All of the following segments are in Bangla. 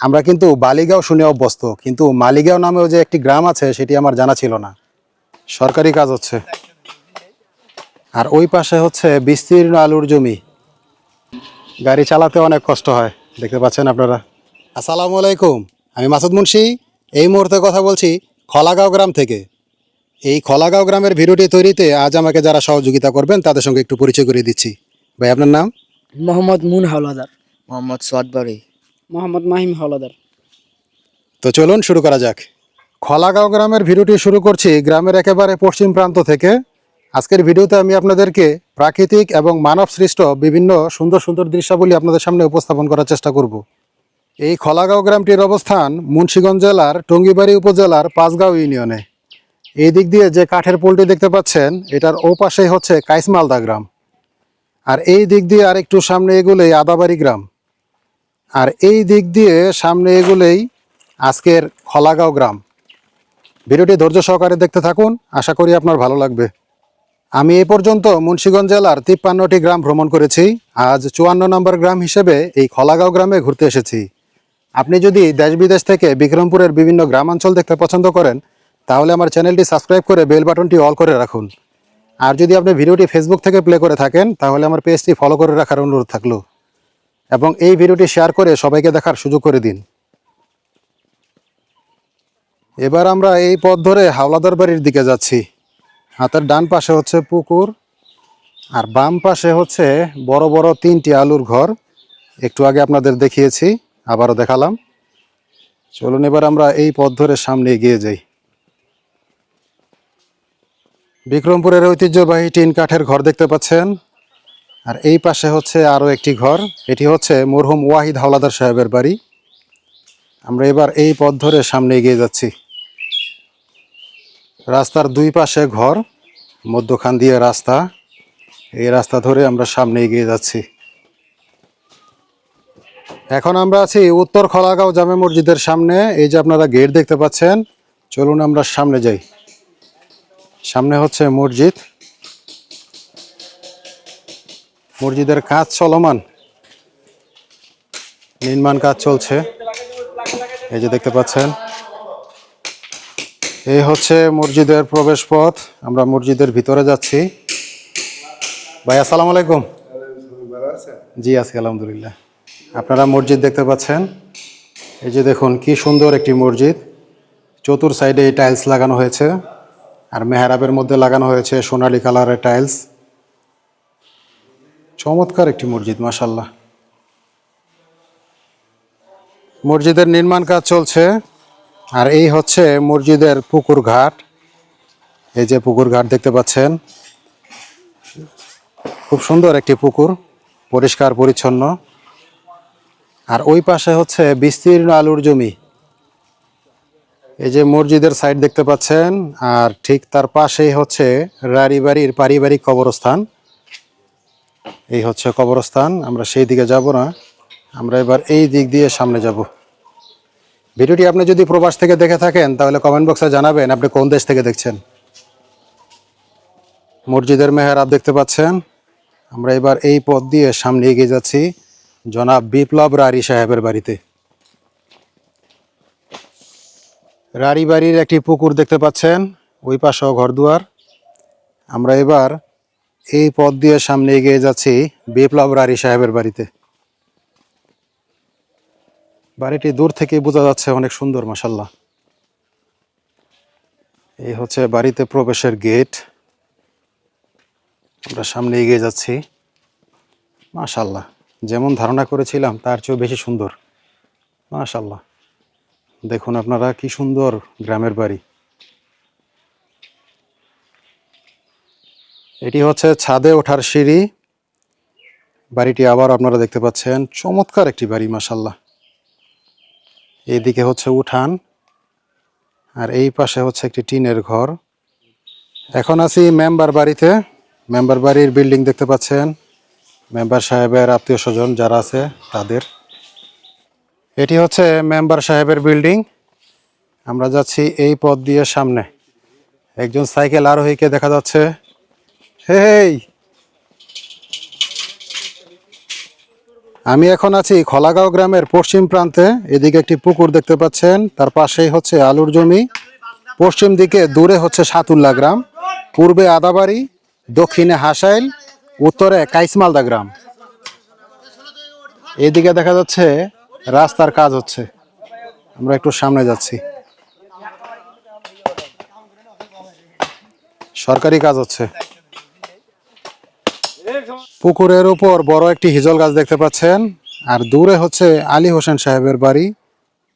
আমরা কিন্তু বালিগাঁও শুনে অভ্যস্ত কিন্তু মালিগাঁও নামেও যে একটি গ্রাম আছে সেটি আমার জানা ছিল না। সরকারি কাজ হচ্ছে। আর ওই পাশে হচ্ছে বিস্তীর্ণ আলুর জমি। গাড়ি চালাতে অনেক কষ্ট হয় দেখতে পাচ্ছেন আপনারা। আসসালামু আলাইকুম আমি মাসুদ মুন্সি। এই মুহূর্তে কথা বলছি খলাগাঁও গ্রাম থেকে। এই খলাগাঁও গ্রামের ভিডিওটি তৈরিতে আজ আমাকে যারা সহযোগিতা করবেন তাদের সঙ্গে একটু পরিচয় করে দিচ্ছি। ভাই আপনার নাম? মোহাম্মদ মুন হাওলাদার মোহাম্মদ সোয়াদবাড়ি মোহাম্মদ মাহিম হাওলাদার। তো চলুন শুরু করা যাক। খলাগাঁও গ্রামের ভিডিওটি শুরু করছি গ্রামের একেবারে পশ্চিম প্রান্ত থেকে। আজকের ভিডিওতে আমি আপনাদেরকে প্রাকৃতিক এবং মানব সৃষ্ট বিভিন্ন সুন্দর সুন্দর দৃশ্যাবলী আপনাদের সামনে উপস্থাপন করার চেষ্টা করব। এই খলাগাঁও গ্রামটির অবস্থান মুন্সিগঞ্জ জেলার টঙ্গিবাড়ি উপজেলার পাঁচগাঁও ইউনিয়নে। এই দিক দিয়ে যে কাঠের পোলটি দেখতে পাচ্ছেন, এটার ও পাশেই হচ্ছে কাইসমালদা গ্রাম। আর এই দিক দিয়ে আরেকটু সামনে এগুলোই আদাবাড়ি গ্রাম। আর এই দিক দিয়ে সামনে এগুলোই আজকের খলাগাঁও গ্রাম। ভিডিওটি ধৈর্য সহকারে দেখতে থাকুন, আশা করি আপনার ভালো লাগবে। আমি এ পর্যন্ত মুন্সীগঞ্জ জেলার তিপ্পান্নটি গ্রাম ভ্রমণ করেছি, আজ চুয়ান্ন নম্বর গ্রাম হিসেবে এই খলাগাঁও গ্রামে ঘুরতে এসেছি। আপনি যদি দেশ বিদেশ থেকে বিক্রমপুরের বিভিন্ন গ্রামাঞ্চল দেখতে পছন্দ করেন, তাহলে আমার চ্যানেলটি সাবস্ক্রাইব করে বেল বাটনটি অল করে রাখুন। আর যদি আপনি ভিডিওটি ফেসবুক থেকে প্লে করে থাকেন, তাহলে আমার পেজটি ফলো করে রাখার অনুরোধ থাকল। এবং এই ভিডিওটি শেয়ার করে সবাইকে দেখার সুযোগ করে দিন। এবার আমরা এই পথ ধরে হাওলাদার বাড়ির দিকে যাচ্ছি। হাতের ডান পাশে হচ্ছে পুকুর, আর বাম পাশে হচ্ছে বড় বড় তিনটি আলুর ঘর। একটু আগে আপনাদের দেখিয়েছি, আবারও দেখালাম। চলুন এবার আমরা এই পথ ধরে সামনে এগিয়ে যাই। বিক্রমপুরের ঐতিহ্যবাহী টিন কাঠের ঘর দেখতে পাচ্ছেন। আর এই পাশে হচ্ছে আরও একটি ঘর। এটি হচ্ছে মরহুম ওয়াহিদ হাওলাদার সাহেবের বাড়ি। আমরা এবার এই পথ ধরে সামনে এগিয়ে যাচ্ছি। রাস্তার দুই পাশে ঘর, মধ্যখান দিয়ে রাস্তা। এই রাস্তা ধরে আমরা সামনে এগিয়ে যাচ্ছি। এখন আমরা আছি উত্তর খলাগাঁও জামে মসজিদের সামনে। এই যে আপনারা গেট দেখতে পাচ্ছেন, চলুন আমরা সামনে যাই। সামনে হচ্ছে মসজিদ। মসজিদের কাজ চলমান। নির্মাণ কাজ চলছে। এই যে দেখতে পাচ্ছেন। এই হচ্ছে মসজিদের প্রবেশ পথ আমরা মসজিদের ভিতরে যাচ্ছি। ভাই, আসসালামু আলাইকুম। জি, আছি, আলহামদুলিল্লাহ। আপনারা মসজিদ দেখতে পাচ্ছেন। এই যে দেখুন, কি সুন্দর একটি মসজিদ। চতুর সাইডে এই টাইলস লাগানো হয়েছে। আর মেহরাবের মধ্যে লাগানো হয়েছে সোনালী কালারের টাইলস। চমৎকার একটি মসজিদ মাসাল্লাহ মসজিদের নির্মাণ কাজ চলছে, আর এই হচ্ছে মসজিদের পুকুর ঘাট। এই যে পুকুর ঘাট দেখতে পাচ্ছেন, খুব সুন্দর একটি পুকুর, পরিষ্কার, পরিচ্ছন্ন। আর ওই পাশে হচ্ছে বিস্তীর্ণ আলুর জমি। এই যে মসজিদের সাইড দেখতে পাচ্ছেন, আর ঠিক তার পাশেই হচ্ছে রাড়ি বাড়ির পারিবারিক কবরস্থান। এই হচ্ছে কবরস্থান, আমরা সেই দিকে যাব না, আমরা এবার এই দিক দিয়ে সামনে যাব। ভিডিওটি আপনি যদি প্রবাস থেকে দেখে থাকেন, তাহলে কমেন্ট বক্সে জানাবেন আপনি কোন দেশ থেকে দেখছেন। মসজিদের মেহরাব দেখতে পাচ্ছেন। আমরা এবার এই পথ দিয়ে সামনে এগিয়ে যাচ্ছি, জনাব বিপ্লব রারি সাহেবের বাড়িতে। রারি বাড়ির একটি পুকুর দেখতে পাচ্ছেন, ওই পাশেও ঘরদুয়ার। আমরা এবার এই পথ দিয়ে সামনে এগিয়ে যাচ্ছি বিপ্লব রারি সাহেবের বাড়িতে। বাড়িটি দূর থেকে বোঝা যাচ্ছে অনেক সুন্দর মাসাল্লাহ এই হচ্ছে বাড়িতে প্রবেশের গেট। আমরা সামনে এগিয়ে যাচ্ছি। মাশাল্লাহ যেমন ধারণা করেছিলাম, তার চেয়েও বেশি সুন্দর। মাশাল্লাহ দেখুন আপনারা কি সুন্দর গ্রামের বাড়ি। এটি হচ্ছে ছাদে ওঠার সিঁড়ি। বাড়িটি আবার আপনারা দেখতে পাচ্ছেন। চমৎকার একটি বাড়ি মাসাল্লাহ এইদিকে হচ্ছে উঠান, আর এই পাশে হচ্ছে একটি টিনের ঘর। এখন আছি মেম্বার বাড়িতে। মেম্বার বাড়ির বিল্ডিং দেখতে পাচ্ছেন। মেম্বার সাহেবের আত্মীয় স্বজন যারা আছে, তাদের। এটি হচ্ছে মেম্বার সাহেবের বিল্ডিং। আমরা যাচ্ছি এই পথ দিয়ে সামনে। একজন সাইকেল আরোহীকে দেখা যাচ্ছে। হেই। আমি এখন আছি খলাগাঁও গ্রামের পশ্চিম প্রান্তে। এদিকে একটি পুকুর দেখতে পাচ্ছেন। তার পাশেই হচ্ছে আলুর জমি। পশ্চিম দিকে দূরে হচ্ছে সাতুল্লা গ্রাম। পূর্বে আদাবাড়ি, দক্ষিণে হাসাইল, উত্তরে কাইসমালদা গ্রাম। এদিকে দেখা যাচ্ছে রাস্তার কাজ হচ্ছে। আমরা একটু সামনে যাচ্ছি। সরকারি কাজ হচ্ছে। পুকুরের উপর বড় একটি হিজল গাছ দেখতে পাচ্ছেন। আর দূরে হচ্ছে আলী হোসেন সাহেবের বাড়ি।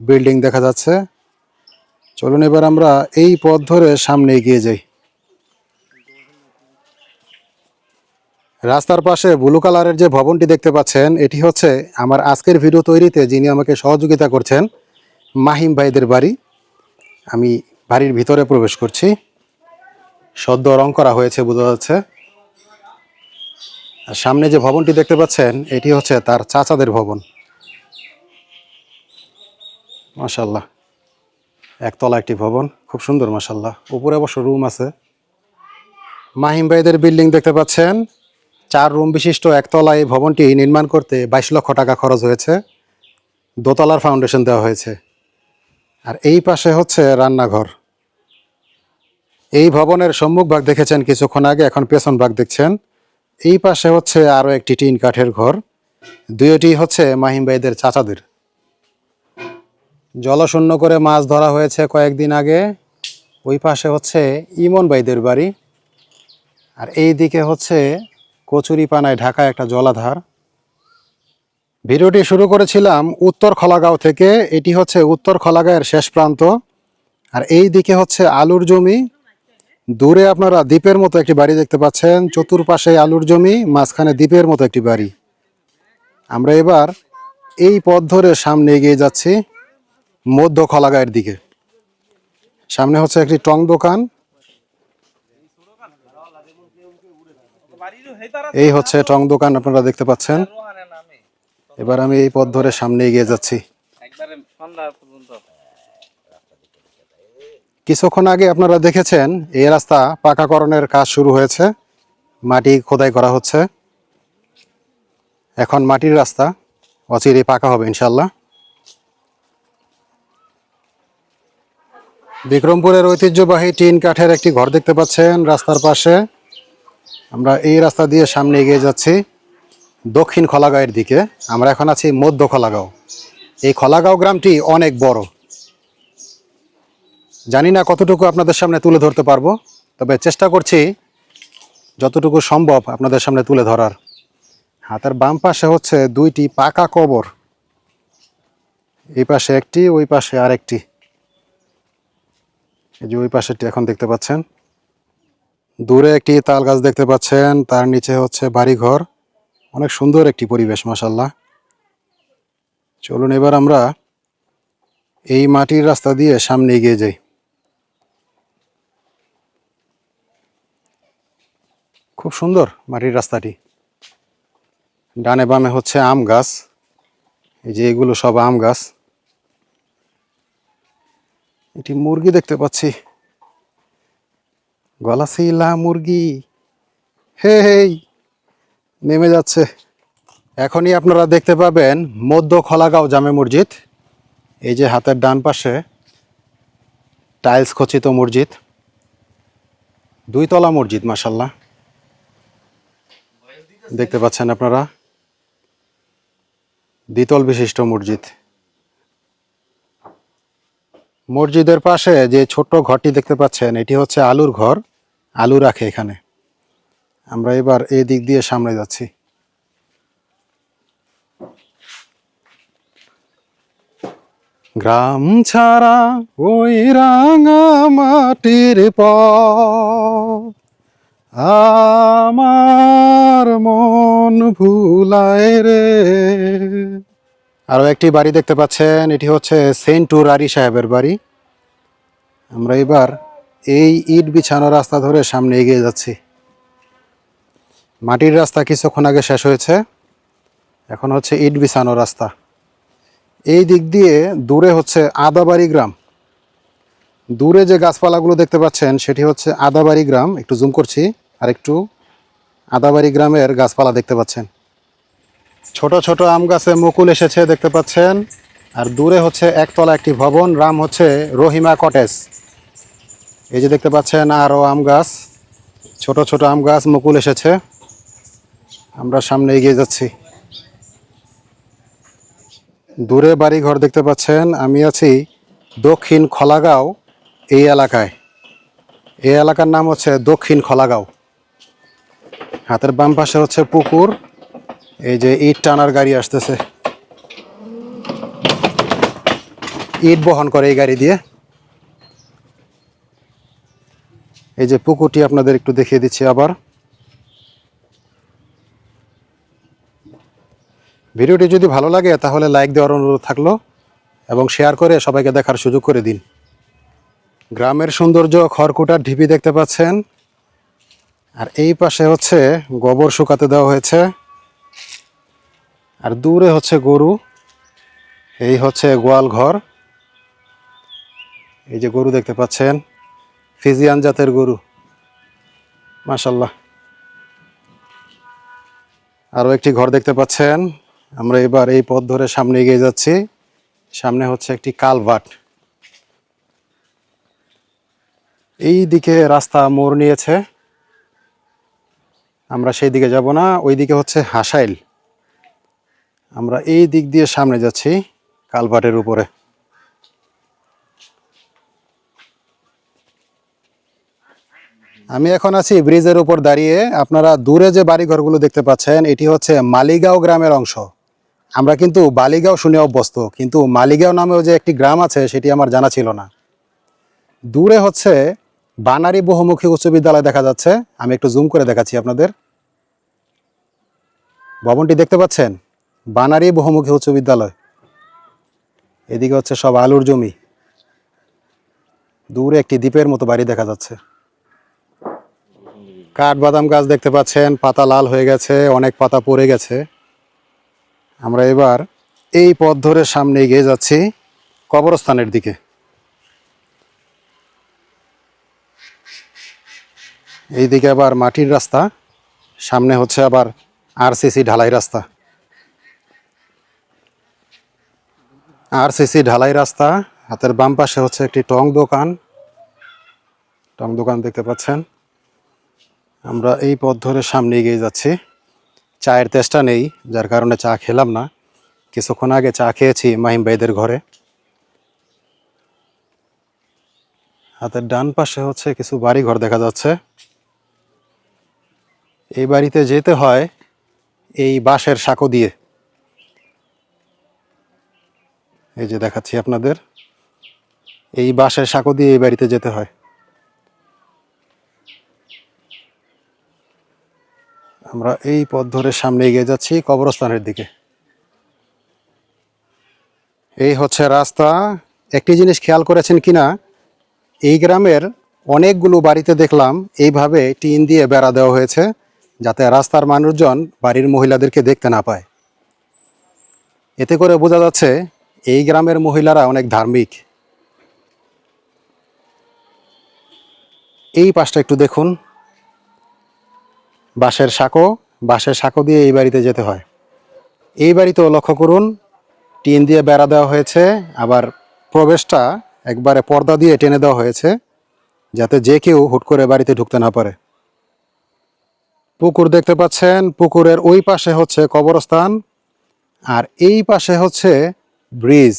বিল্ডিং দেখা যাচ্ছে। চলুন এবার আমরা এই পথ ধরে সামনে এগিয়ে যাই। রাস্তার পাশে ব্লু কালারের যে ভবনটি দেখতে পাচ্ছেন, এটি হচ্ছে আমার আজকের ভিডিও তৈরিতে যিনি আমাকে সহযোগিতা করছেন, মাহিম ভাইদের বাড়ি। আমি বাড়ির ভিতরে প্রবেশ করছি। সদ্য রং করা হয়েছে, বোঝা যাচ্ছে। সামনে যে ভবনটি দেখতে পাচ্ছেন, এটি হচ্ছে তার চাচাদের ভবন। মাশাল্লাহ একতলা একটি ভবন, খুব সুন্দর মাশাল্লাহ উপরে অবশ্য রুম আছে। মাহিম ভাইদের বিল্ডিং দেখতে পাচ্ছেন। চার রুম বিশিষ্ট একতলা এই ভবনটি নির্মাণ করতে বাইশ লক্ষ টাকা খরচ হয়েছে। দোতলার ফাউন্ডেশন দেওয়া হয়েছে। আর এই পাশে হচ্ছে রান্নাঘর। এই ভবনের সম্মুখ ভাগ দেখেছেন কিছুক্ষণ আগে, এখন পেছন ভাগ দেখছেন। এই পাশে হচ্ছে আরও একটি টিন কাঠের ঘর। দুইটি হচ্ছে মাহিম ভাইদের চাচাদের। জলশূন্য করে মাছ ধরা হয়েছে কয়েকদিন আগে। ওই পাশে হচ্ছে ইমন ভাইদের বাড়ি। আর এই দিকে হচ্ছে কচুরিপানায় ঢাকা একটা জলাধার। ভিডিওটি শুরু করেছিলাম উত্তর খলাগাঁও থেকে। এটি হচ্ছে উত্তর খলাগাঁয়ের শেষ প্রান্ত। আর এই দিকে হচ্ছে আলুর জমি। দূরে আপনারা দ্বীপের মতো একটি বাড়ি দেখতে পাচ্ছেন। চতুর্পাশে আলুর জমি, মাঝখানে দ্বীপের মতো একটি বাড়ি। আমরা এবার এই পথ ধরে সামনে এগিয়ে যাচ্ছি মধ্য খলাগাঁয়ের দিকে। সামনে হচ্ছে একটি টং দোকান। এই হচ্ছে টং দোকান আপনারা দেখতে পাচ্ছেন। এবার আমি এই পথ ধরে সামনে এগিয়ে যাচ্ছি। একবারে সন্ধ্যা পর্যন্ত। কিছুক্ষণ আগে আপনারা দেখেছেন, এই রাস্তা পাকাকরণের কাজ শুরু হয়েছে। মাটি খোদাই করা হচ্ছে। এখন মাটির রাস্তা অচিরে পাকা হবে ইনশাল্লাহ বিক্রমপুরের ঐতিহ্যবাহী টিন কাঠের একটি ঘর দেখতে পাচ্ছেন রাস্তার পাশে। আমরা এই রাস্তা দিয়ে সামনে এগিয়ে যাচ্ছি, দক্ষিণ খলাগাঁয়ের দিকে। আমরা এখন আছি মধ্য খলাগাঁও। এই খলাগাঁও গ্রামটি অনেক বড়। জানি না কতটুকু আপনাদের সামনে তুলে ধরতে পারব, তবে চেষ্টা করছি যতটুকু সম্ভব আপনাদের সামনে তুলে ধরার। হাতের বাম পাশে হচ্ছে দুইটি পাকা কবর। এই পাশে একটি, ওই পাশে আরেকটি। এই যে ওই পাশেরটি এখন দেখতে পাচ্ছেন। দূরে একটি তাল গাছ দেখতে পাচ্ছেন, তার নিচে হচ্ছে বাড়িঘর। অনেক সুন্দর একটি পরিবেশ মাসাল্লাহ চলুন এবার আমরা এই মাটির রাস্তা দিয়ে সামনে এগিয়ে যাই। খুব সুন্দর মাটির রাস্তাটি। ডানে বামে হচ্ছে আম গাছ। এই যে এগুলো সব আম গাছ। এটি মুরগি দেখতে পাচ্ছি। গলাশিলা মুরগি। হে হেই নেমে যাচ্ছে। এখনই আপনারা দেখতে পাবেন মধ্য খলাগাঁও জামে মসজিদ। এই যে হাতের ডান পাশে টাইলস খচিত মসজিদ। দুইতলা মসজিদ মাসাল্লাহ দেখতে পাচ্ছেন আপনারা? দ্বিতল বিশিষ্ট মসজিদ। মসজিদের পাশে যে ছোট্ট ঘরটি দেখতে পাচ্ছেন, এটি হচ্ছে আলুর ঘর। আলু রাখে এখানে। আমরা এবার এই দিক দিয়ে সামনে যাচ্ছি। গ্রাম ছাড়া ওই রাঙা মাটির পথ। আমার মন ভুলায় রে। আরও একটি বাড়ি দেখতে পাচ্ছেন, এটি হচ্ছে সেন্টুর আরি সাহেবের বাড়ি। আমরা এবার এই ইট বিছানো রাস্তা ধরে সামনে এগিয়ে যাচ্ছি। মাটির রাস্তা কিছুক্ষণ আগে শেষ হয়েছে, এখন হচ্ছে ইট বিছানো রাস্তা। এই দিক দিয়ে দূরে হচ্ছে আদাবাড়ি গ্রাম। দূরে যে গাছপালাগুলো দেখতে পাচ্ছেন, সেটি হচ্ছে আদাবাড়ি গ্রাম। একটু জুম করছি। আর একটু আদাবাড়ি গ্রামের গাছপালা দেখতে পাচ্ছেন। ছোট ছোট আম গাছে মুকুল এসেছে দেখতে পাচ্ছেন। আর দূরে হচ্ছে একতলা একটি ভবন, রাম হচ্ছে রহিমা কটেজ। এই যে দেখতে পাচ্ছেন আরও আম গাছ, ছোট ছোট আম গাছ মুকুল এসেছে। আমরা সামনে এগিয়ে যাচ্ছি। দূরে বাড়ি ঘর দেখতে পাচ্ছেন, আমি আছি দক্ষিণ খলাগাঁও এই এলাকায়। এই এলাকার নাম হচ্ছে দক্ষিণ খলাগাঁও। হাতের বাম পাশে হচ্ছে পুকুর। এই যে ইট টানার গাড়ি আসতেছে। ইট বহন করে এই গাড়ি দিয়ে। এই যে পুকুরটি আপনাদের একটু দেখিয়ে দিচ্ছি আবার। ভিডিওটি যদি ভালো লাগে, তাহলে লাইক দেওয়ার অনুরোধ থাকল এবং শেয়ার করে সবাইকে দেখার সুযোগ করে দিন। গ্রামের সৌন্দর্য খড়কুটার ঢিপি দেখতে পাচ্ছেন। আর এই পাশে হচ্ছে গোবর শুকাতে দেওয়া হয়েছে। আর দূরে হচ্ছে গরু। এই হচ্ছে গোয়াল ঘর। এই যে গরু দেখতে পাচ্ছেন, ফিজিয়ান জাতের গরু। মাশাল্লাহ। আরও একটি ঘর দেখতে পাচ্ছেন। আমরা এবার এই পথ ধরে সামনে এগিয়ে যাচ্ছি। সামনে হচ্ছে একটি কালভার্ট। এই দিকে রাস্তা মোড় নিয়েছে। আমরা সেই দিকে যাব না, ওই দিকে হচ্ছে হাসাইল। আমরা এই দিক দিয়ে সামনে যাচ্ছি কালভার্টের উপরে। আমি এখন আছি ব্রিজের উপর দাঁড়িয়ে। আপনারা দূরে যে বাড়িঘরগুলো দেখতে পাচ্ছেন, এটি হচ্ছে মালিগাঁও গ্রামের অংশ। আমরা কিন্তু বালিগাঁও শুনে অভ্যস্ত, কিন্তু মালিগাঁও নামেও যে একটি গ্রাম আছে, সেটি আমার জানা ছিল না। দূরে হচ্ছে বানারি বহুমুখী উচ্চ বিদ্যালয় দেখা যাচ্ছে। আমি একটু জুম করে দেখাচ্ছি আপনাদের। ভবনটি দেখতে পাচ্ছেন? বানারি বহুমুখী উচ্চ বিদ্যালয়। এদিকে হচ্ছে সব আলুর জমি। দূরে একটি দ্বীপের মতো বাড়ি দেখা যাচ্ছে। কাঠবাদাম গাছ দেখতে পাচ্ছেন, পাতা লাল হয়ে গেছে, অনেক পাতা পড়ে গেছে। আমরা এবার এই পথ ধরে সামনে এগিয়ে যাচ্ছি কবরস্থানের দিকে। এইদিকে আবার মাটির রাস্তা, সামনে হচ্ছে আবার আরসিসি ঢালাই রাস্তা। আরসিসি ঢালাই রাস্তা, হাতের বাম পাশে হচ্ছে একটি টং দোকান। টং দোকান দেখতে পাচ্ছেন। আমরা এই পথ ধরে সামনে এগিয়ে যাচ্ছি। চায়ের তেষ্টা নেই, যার কারণে চা খেলাম না। কিছুক্ষণ আগে চা খেয়েছি মাহিম ভাইদের ঘরে। হাতের ডান পাশে হচ্ছে কিছু বাড়ি ঘর দেখা যাচ্ছে। এই বাড়িতে যেতে হয় এই বাঁশের সাঁকো দিয়ে। এই যে দেখাচ্ছি আপনাদের। এই বাঁশের সাঁকো দিয়ে এই বাড়িতে যেতে হয়। আমরা এই পথ ধরে সামনে এগিয়ে যাচ্ছি কবরস্থানের দিকে। এই হচ্ছে রাস্তা। একটি জিনিস খেয়াল করেছেন কিনা? এই গ্রামের অনেকগুলো বাড়িতে দেখলাম, এইভাবে টিন দিয়ে বেড়া দেওয়া হয়েছে। যাতে রাস্তার মানুষজন বাড়ির মহিলাদেরকে দেখতে না পায়। এতে করে বোঝা যাচ্ছে এই গ্রামের মহিলারা অনেক ধার্মিক। এই পাশটা একটু দেখুন। বাঁশের সাঁকো বাঁশের সাঁকো দিয়ে এই বাড়িতে যেতে হয়। এই বাড়িতেও লক্ষ্য করুন, টিন দিয়ে বেড়া দেওয়া হয়েছে, আবার প্রবেশটা একবারে পর্দা দিয়ে টেনে দেওয়া হয়েছে, যাতে যে কেউ হুট করে বাড়িতে ঢুকতে না পারে। পুকুর দেখতে পাচ্ছেন, পুকুরের ওই পাশে হচ্ছে কবরস্থান আর এই পাশে হচ্ছে ব্রিজ।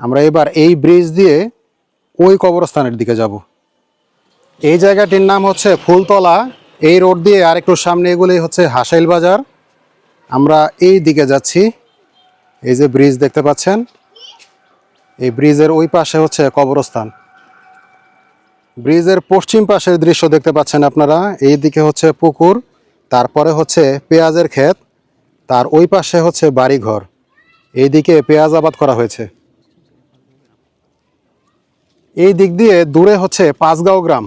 আমরা এবার এই ব্রিজ দিয়ে ওই কবরস্থানের দিকে যাব। এই জায়গাটির নাম হচ্ছে ফুলতলা। এই রোড দিয়ে আরেকটু সামনে এগুলোই হচ্ছে হাসাইল বাজার। আমরা এই দিকে যাচ্ছি। এই যে ব্রিজ দেখতে পাচ্ছেন, এই ব্রিজের ওই পাশে হচ্ছে কবরস্থান। ব্রিজের পশ্চিম পাশের দৃশ্য দেখতে পাচ্ছেন আপনারা। এই দিকে হচ্ছে পুকুর, তারপরে হচ্ছে পেঁয়াজের ক্ষেত, তার ওই পাশে হচ্ছে বাড়িঘর। এই দিকে পেঁয়াজ আবাদ করা হয়েছে। এই দিক দিয়ে দূরে হচ্ছে পাঁচগাঁও গ্রাম।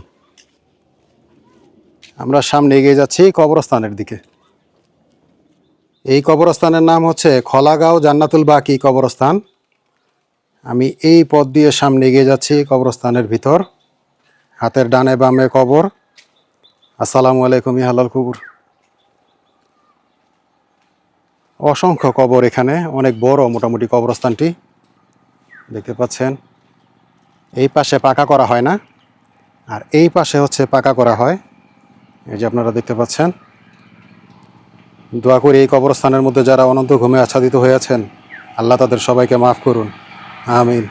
আমরা সামনে এগিয়ে যাচ্ছি কবরস্থানের দিকে। এই কবরস্থানের নাম হচ্ছে খলাগাঁও জান্নাতুল বাকি কবরস্থান। আমি এই পথ দিয়ে সামনে এগিয়ে যাচ্ছি কবরস্থানের ভিতর। হাতের ডানে বামে কবর। আসসালামু আলাইকুম হালাল কুবুর। অসংখ্য কবর এখানে, অনেক বড় মোটামুটি কবরস্থানটি। দেখতে পাচ্ছেন, এই পাশে পাকা করা হয় না, আর এই পাশে হচ্ছে পাকা করা হয়। এই যে আপনারা দেখতে পাচ্ছেন, দোয়া করি এই কবরস্থানের মধ্যে যারা অনন্ত ঘুমে আচ্ছাদিত হয়ে আছেন, আল্লাহ তাদের সবাইকে মাফ করুন, আমিন।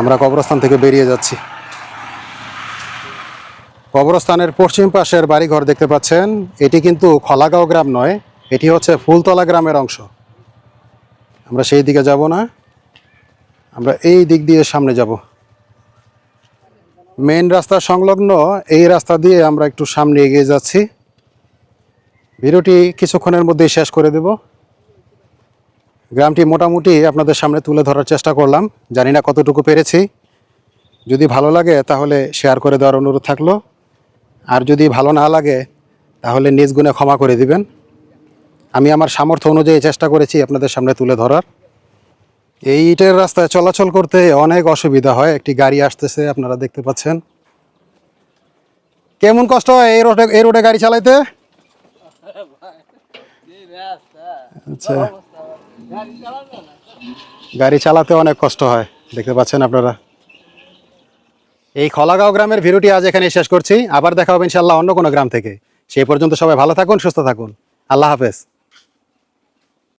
আমরা কবরস্থান থেকে বেরিয়ে যাচ্ছি। কবরস্থানের পশ্চিম পাশের বাড়িঘর দেখতে পাচ্ছেন। এটি কিন্তু খলাগাঁও গ্রাম নয়, এটি হচ্ছে ফুলতলা গ্রামের অংশ। আমরা সেই দিকে যাব না। আমরা এই দিক দিয়ে সামনে যাব। মেন রাস্তা সংলগ্ন, এই রাস্তা দিয়ে আমরা একটু সামনে এগিয়ে যাচ্ছি। ভিডিওটি কিছুক্ষণের মধ্যেই শেষ করে দেব। গ্রামটি মোটামুটি আপনাদের সামনে তুলে ধরার চেষ্টা করলাম। জানি না কতটুকু পেরেছি। যদি ভালো লাগে তাহলে শেয়ার করে দেওয়ার অনুরোধ থাকল। আর যদি ভালো না লাগে, তাহলে নিজ গুণে ক্ষমা করে দিবেন। আমি আমার সামর্থ্য অনুযায়ী চেষ্টা করেছি আপনাদের সামনে তুলে ধরার। এই ইটের রাস্তায় চলাচল করতে অনেক অসুবিধা হয়। একটি গাড়ি আসতেছে, আপনারা দেখতে পাচ্ছেন। কেমন কষ্ট হয় এই রোডে এই রোডে গাড়ি চালাইতে? আচ্ছা। গাড়ি চালাতে অনেক কষ্ট হয়, দেখতে পাচ্ছেন আপনারা। এই খলাগাঁও গ্রামের ভিডিওটি আজ এখানে শেষ করছি। আবার দেখা হবে ইনশাল্লাহ অন্য কোনো গ্রাম থেকে। সেই পর্যন্ত সবাই ভালো থাকুন, সুস্থ থাকুন। আল্লাহ হাফেজ।